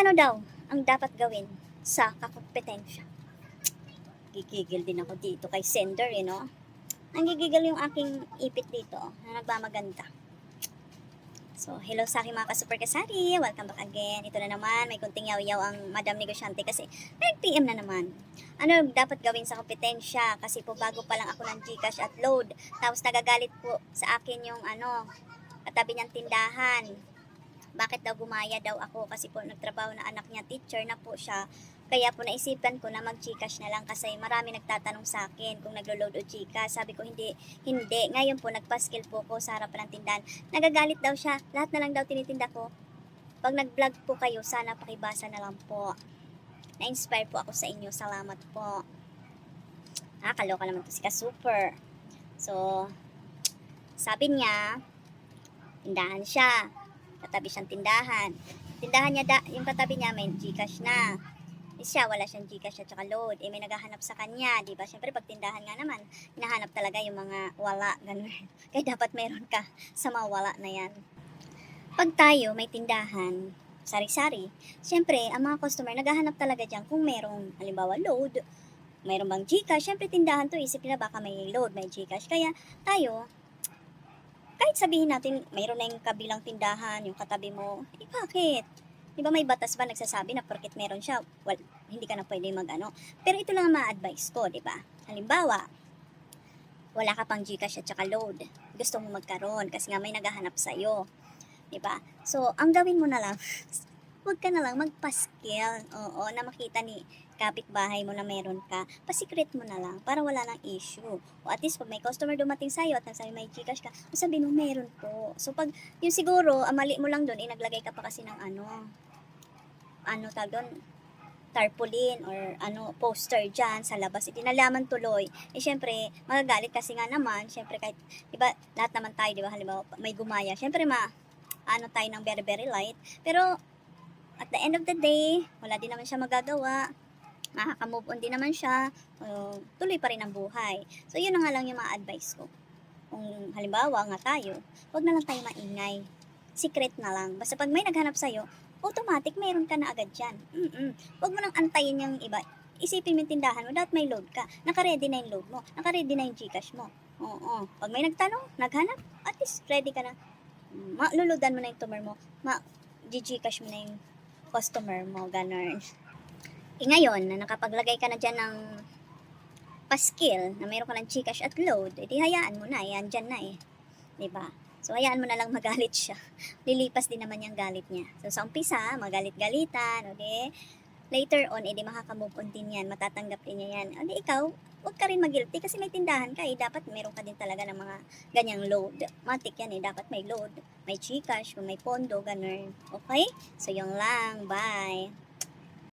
ano daw ang dapat gawin sa kakompetensya? Gigigil din ako dito kay sender, eh, no? Nanggigigil yung aking ipit dito na nagmamaganda. So, hello sa aking mga ka-super kasari. Welcome back again. Ito na naman, may kunting yaw-yaw ang Madam Negosyante kasi nag-PM na naman. Ano dapat gawin sa kompetensya? Kasi po bago pa lang ako ng Gcash at load. Tapos nagagalit po sa akin yung ano, katabi niyang tindahan. Bakit daw gumaya daw ako? Kasi po nagtrabaho na anak niya, teacher na po siya. Kaya po naisipan ko na mag-Gcash na lang kasi marami nagtatanong sa akin kung naglo-load o Gcash. Sabi ko hindi, hindi. Ngayon po nagpa-skill po ko sa harapan ng tindahan. Nagagalit daw siya. Lahat na lang daw tinitinda ko. Pag nag-vlog po kayo, sana pakibasa na lang po. Na-inspire po ako sa inyo. Salamat po. Ah, kaloka naman to si Ka-Super. So, sabi niya, tindahan siya. Katabi siyang tindahan. Tindahan niya, da, yung katabi niya may Gcash na. Eh, siya, wala siyang Gcash at saka load. Eh, may naghahanap sa kanya, di ba? Siyempre, pag tindahan nga naman, hinahanap talaga yung mga wala, ganun. Kaya dapat meron ka sa mga wala na yan. Pag tayo may tindahan, sari-sari, siyempre, ang mga customer, naghahanap talaga dyan kung merong, halimbawa, load, mayroon bang Gcash, siyempre tindahan to, isip nila baka may load, may Gcash. Kaya tayo, kahit sabihin natin, mayroon na yung kabilang tindahan, yung katabi mo, eh bakit? Di ba may batas ba nagsasabi na porket meron siya, well, hindi ka na pwede mag-ano. Pero ito lang ang ma-advise ko, di ba? Halimbawa, wala ka pang Gcash at saka load. Gusto mo magkaroon kasi nga may naghahanap sa'yo. Di ba? So, ang gawin mo na lang, huwag ka na lang magpa-skill. Oo, na makita ni kapitbahay mo na meron ka, pasikret mo na lang para wala lang issue. O at least pag may customer dumating sa'yo at nagsabi may Gcash ka, sabihin mo meron po. So pag yung siguro, ang mali mo lang doon, eh, naglagay ka pa kasi ng ano, ano tag doon, tarpaulin or ano, poster dyan sa labas. Eh, nalaman tuloy. Eh, syempre, magagalit kasi nga naman, syempre kahit, di ba, lahat naman tayo, di ba, halimbawa, may gumaya. Syempre, ma, ano tayo ng very, very light. Pero, at the end of the day, wala din naman siya magagawa makaka-move on din naman siya, uh, tuloy pa rin ang buhay. So, yun na nga lang yung mga advice ko. Kung halimbawa nga tayo, wag na lang tayo maingay. Secret na lang. Basta pag may naghanap sa'yo, automatic meron ka na agad dyan. Mm-mm. Wag mo nang antayin yung iba. Isipin mo yung tindahan mo, dapat may load ka. Naka-ready na yung load mo. Naka-ready na yung Gcash mo. Oo. Pag may nagtanong, naghanap, at least ready ka na. Maluludan mo na yung tumer mo. Ma, Gcash mo na yung customer mo, ganun. Eh ngayon, na nakapaglagay ka na dyan ng paskill, na mayroon ka ng Gcash at load, edi hayaan mo na, yan dyan na eh. ba? So, hayaan mo na lang magalit siya. Lilipas din naman yung galit niya. So, sa umpisa, magalit-galitan, okay? Later on, edi makaka-move on din yan, matatanggap din niya yan. Edi ikaw, huwag ka rin mag-guilty kasi may tindahan ka eh. Dapat meron ka din talaga ng mga ganyang load. Matik yan eh, dapat may load. May Gcash, may pondo, ganun. Okay? So, yung lang. Bye!